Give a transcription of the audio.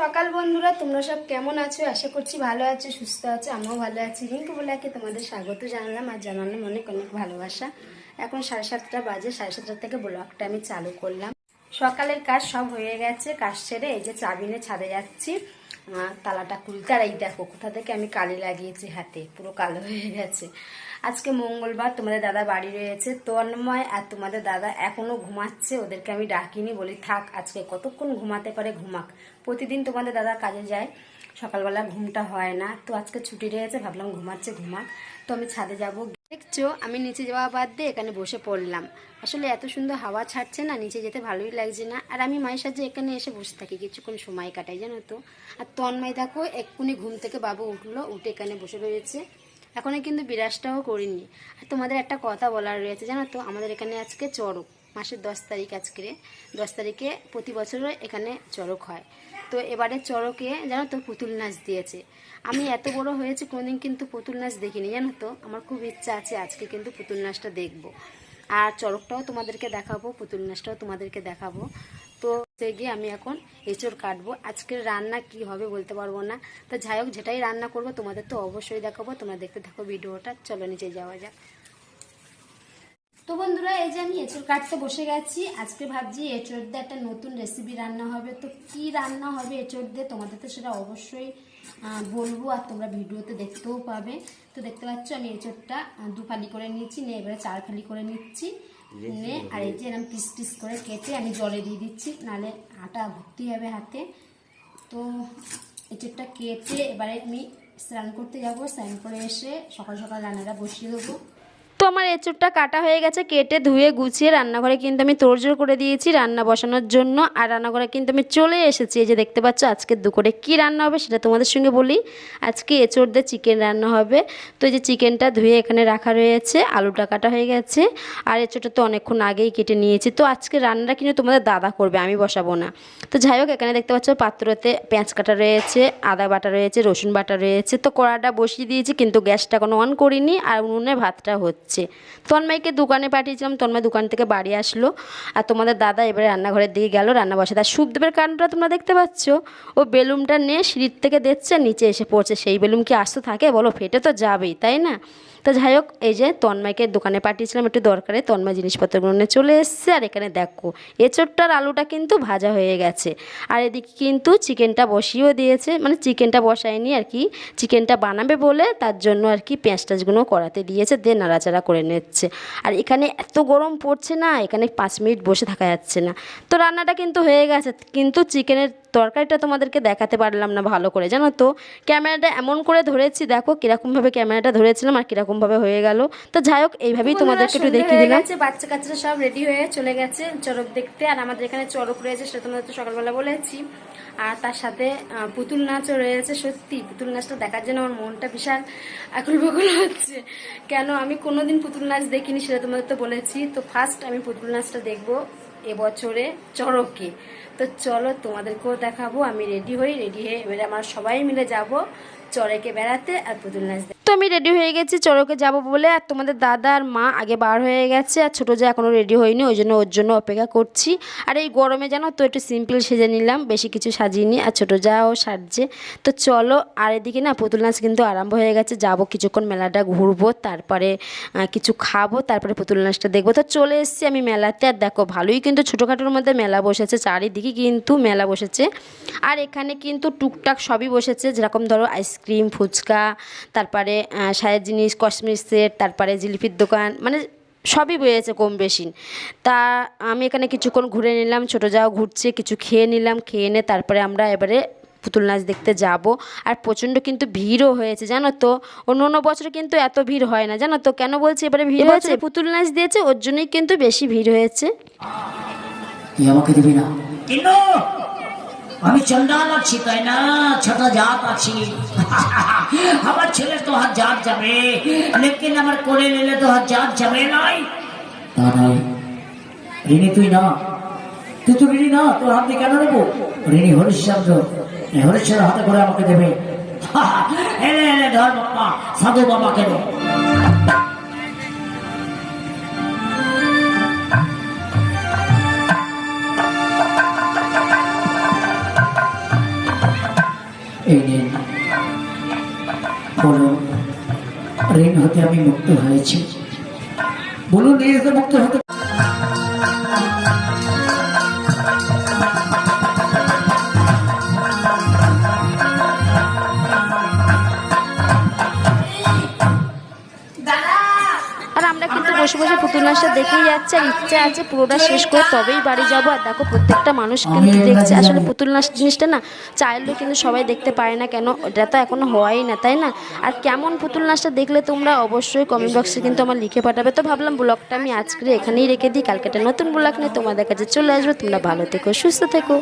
সকাল বন্ধুরা, তোমরা সব কেমন আছো? আশা করছি ভালো আছো, সুস্থ আছো, আমিও ভালো আছি। রিঙ্কু বলাকে তোমাদের স্বাগত জানালাম আর জানালাম অনেক অনেক ভালোবাসা। এখন সাড়ে সাতটা বাজে, সাড়ে সাতটা থেকে ব্লগটা আমি চালু করলাম। সকালের কাজ সব হয়ে গেছে, কাজ সেরে এই যে চাবিনে ছাদে যাচ্ছি। তালাটা খুলতে। আর এই দেখো, কোথা থেকে আমি কালি লাগিয়েছি হাতে? পুরো কালো হয়ে গেছে। আজকে মঙ্গলবার তোমাদের দাদা বাড়ি রয়েছে। তন্ময় আর তোমাদের দাদা এখনও ঘুমাচ্ছে, ওদেরকে আমি ডাকিনি বলি, থাক, আজকে কতক্ষণ ঘুমাতে পারে ঘুমাক। প্রতিদিন তোমাদের দাদা কাজে যায়, সকালবেলা ঘুমটা হয় না। তো আজকে ছুটি রয়েছে, ভাবলাম ঘুমাচ্ছে, ঘুমাক। তো আমি ছাদে যাব। দেখছ, আমি নিচে যাওয়া বাদ দিয়ে এখানে বসে পড়লাম। আসলে এত সুন্দর হাওয়া ছাড়ছে না, নিচে যেতে ভালোই লাগছে না। আর আমি মায়ের সাথে এখানে এসে বসে থাকি, কিছুক্ষণ সময় কাটাই, জানো তো। আর তন্ময় দেখো, এক্ষুনি ঘুম থেকে বাবু উঠল, উঠে এখানে বসে রয়েছে। এখনও কিন্তু বিরাজটাও করিনি। আর তোমাদের একটা কথা বলার রয়েছে, জানো তো? আমাদের এখানে আজকে চড়ক। মাসের দশ তারিখ আজকে। দশ তারিখে প্রতি বছর এখানে চড়ক হয়। তো এবারে চড়কে, জানো তো, পুতুল নাচ দিয়েছে। আমি এত বড় হয়েছে, কোনোদিন কিন্তু পুতুল নাচ দেখিনি, জানো তো? আমার খুব ইচ্ছা আছে আজকে কিন্তু পুতুল নাচটা দেখব। আর চড়কটাও তোমাদেরকে দেখাবো, পুতুল নাচটাও তোমাদেরকে দেখাবো। সে গিয়ে আমি এখন এঁচড় কাটবো। আজকের রান্না কি হবে বলতে পারব না। তো যাই হোক, যেটাই রান্না করব তোমাদের তো অবশ্যই দেখাবো। তোমরা দেখতে থাকো ভিডিওটা। চলো নিচে যাওয়া যাক। তো বন্ধুরা, এই যে আমি এঁচড় কাটতে বসে গেছি। আজকে ভাবছি এঁচড় দিয়ে একটা নতুন রেসিপি রান্না হবে। তো কি রান্না হবে এঁচড় দিয়ে তোমাদের তো সেটা অবশ্যই বলব আর তোমরা ভিডিওতে দেখতেও পাবে। তো দেখতে পাচ্ছ আমি এঁচড়টা দু ফালি করে নিচ্ছি নিয়ে এবারে চার ফালি করে নিচ্ছি। নে আর এই যে এরকম পিস পিস করে কেটে আমি জলে দিয়ে দিচ্ছি নালে আটা ভর্তি হবে হাতে। তো এটা কেটে এবারে আমি স্নান করতে যাব স্নান করে এসে সকাল সকাল রান্নাটা বসিয়ে দেবো। আমার এঁচুরটা কাটা হয়ে গেছে, কেটে ধুয়ে গুছিয়ে রান্নাঘরে কিন্তু আমি তোড়জোড় করে দিয়েছি রান্না বসানোর জন্য। আর রান্নাঘরে কিন্তু আমি চলে এসেছি, এই যে দেখতে পাচ্ছ আজকে দুপুরে কি রান্না হবে সেটা তোমাদের সঙ্গে বলি। আজকে এঁচড় দিয়ে চিকেন রান্না হবে। তো এই যে চিকেনটা ধুয়ে এখানে রাখা রয়েছে, আলুটা কাটা হয়ে গেছে। আর এঁচড়টা তো অনেকক্ষণ আগেই কেটে নিয়েছি। তো আজকে রান্নাটা কিন্তু তোমাদের দাদা করবে, আমি বসাবো না। তো যাই হোক, এখানে দেখতে পাচ্ছ পাত্রতে পেঁয়াজ কাটা রয়েছে, আদা বাটা রয়েছে, রসুন বাটা রয়েছে। তো কড়াটা বসিয়ে দিয়েছি, কিন্তু গ্যাসটা কোনো অন করিনি। আর উনুনে ভাতটা হচ্ছে। তন্ময়কে দোকানে পাঠিয়েছিলাম, তন্ময় দোকান থেকে বাড়ি আসলো আর তোমাদের দাদা এবারে রান্নাঘরের দিকে গেল, রান্না বসে। তার সুখদেবের কাণ্ডটা তোমরা দেখতে পাচ্ছ? ও বেলুমটা নিয়ে সিঁড়ির থেকে দেখছে, নিচে এসে পড়ছে। সেই বেলুম কি আসতে থাকে? বলো, ফেটে তো যাবেই, তাই না? তো যাই হোক, এই যে তন্ময়কে দোকানে পাঠিয়েছিলাম, একটু দরকারে তন্ময় জিনিসপত্রগুলো নিয়ে চলে এসছে। আর এখানে দেখো, এঁচোড়টার আলুটা কিন্তু ভাজা হয়ে গেছে। আর এদিকে কিন্তু চিকেনটা বসিয়েও দিয়েছে মানে চিকেনটা বসায়নি আর কি, চিকেনটা বানাবে বলে তার জন্য আর কি পেঁয়াজ টাজগুলো করাতে দিয়েছে, দিয়ে নাড়াচাড়া করে নিচ্ছে। আর এখানে এত গরম পড়ছে না, এখানে পাঁচ মিনিট বসে থাকা যাচ্ছে না। তো রান্নাটা কিন্তু হয়ে গেছে, কিন্তু চিকেনের তরকারিটা তোমাদেরকে দেখাতে পারলাম না ভালো করে জানো তো? ক্যামেরাটা এমন করে ধরেছি দেখো কীরকমভাবে ক্যামেরাটা ধরেছিলাম আর কীরকমভাবে হয়ে গেল। তো যাই হোক এইভাবেই তোমাদেরকে একটু দেখিয়ে দিলাম। বাচ্চা কাচ্চারা সব রেডি হয়ে চলে গেছে চড়ক দেখতে। আর আমাদের এখানে চড়ক রয়েছে সেটা তোমাদের তো সকালবেলা বলেছি। আর তার সাথে পুতুল নাচও রয়েছে সত্যি। পুতুল নাচটা দেখার জন্য আমার মনটা বিশাল আকুল বকুল হচ্ছে। কেন আমি কোনোদিন পুতুল নাচ দেখিনি সেটা তোমাদের তো বলেছি। তো ফার্স্ট আমি পুতুল নাচটা দেখব। এবছরে চড়কে তো চলো তোমাদেরকেও দেখাবো, আমি রেডি হই রেডি হয়ে এবারে আমার সবাই মিলে যাব। চড়কে বেড়াতে আর পুতুল নাচ তো আমি রেডি হয়ে গেছি চড়কে যাব বলে। আর তোমাদের দাদা আর মা আগে বার হয়ে গেছে, আর ছোটো যা এখনও রেডি হয়নি, ওই জন্য ওর জন্য অপেক্ষা করছি। আর এই গরমে জানো তো, একটু সিম্পল সেজে নিলাম, বেশি কিছু সাজিয়ে আর ছোটো যাও সাজছে। তো চলো, আর এদিকে না পুতুল নাচ কিন্তু আরম্ভ হয়ে গেছে। যাব কিছুক্ষণ মেলাটা ঘুরবো, তারপরে কিছু খাব, তারপরে পুতুল নাচটা দেখব। তো চলে এসেছি আমি মেলাতে। আর দেখো, ভালোই কিন্তু ছোটোখাটোর মধ্যে মেলা বসেছে, চারিদিকে কিন্তু মেলা বসেছে। আর এখানে কিন্তু টুকটাক সবই বসেছে, যেরকম ধরো আইসক্রিম ফুচকা তারপরে সায়ের জিনিস কসমেটিক সেট তারপরে জিলিপির দোকান মানে সবই বয়েছে কম বেশি তা আমি এখানে কিছুক্ষণ ঘুরে নিলাম ছোটো যাও ঘুরছে কিছু খেয়ে নিলাম খেয়ে নিয়ে তারপরে আমরা এবারে পুতুল নাচ দেখতে যাব। আর প্রচণ্ড কিন্তু ভিড়ও হয়েছে জানো তো? অন্য অন্য বছরে কিন্তু এত ভিড় হয় না জানো তো? কেন বলছি এবারে ভিড় হয়েছে? পুতুল নাচ দিয়েছে ওর জন্যই কিন্তু বেশি ভিড় হয়েছে। আমাকে দিবি না? আমি চন্ডাল আছি, তাই না? ছোট জাত আছি। আমার ছেলে তো হাত জাত যাবে, লেকিন আমার করে নিলে তো হাত জাত যাবে নাই। ঋণী তুই না। তুই তো ঋণী না, তোর হাত কেন নেব? ঋণী হরিশ্চন্দ্র হরিশ্চন্দ্র হাতে করে আমাকে দেবে। এলে এলে, ধর বাবা সাধু বাবাকে দে। এই নিন ঋণ হতে আমি মুক্ত হয়েছি। বলুন ঋণ মুক্ত হতে বসে বসে পুতুল নাচটা দেখেই যাচ্ছে আর ইচ্ছা আছে পুরোটা শেষ করে তবেই বাড়ি যাব। আর দেখো প্রত্যেকটা মানুষ কিন্তু দেখছে আসলে পুতুল নাচ জিনিসটা না চাইলেও কিন্তু সবাই দেখতে পারে না কেন ওটা তো এখনও হওয়াই না তাই না? আর কেমন পুতুল নাচটা দেখলে তোমরা অবশ্যই কমেন্ট বক্সে কিন্তু আমার লিখে পাঠাবে। তো ভাবলাম ব্লগটা আমি আজকে এখানেই রেখে দিই কালকে একটা নতুন ব্লগ নিয়ে তোমাদের কাছে চলে আসবে তোমরা ভালো থেকো সুস্থ থেকো।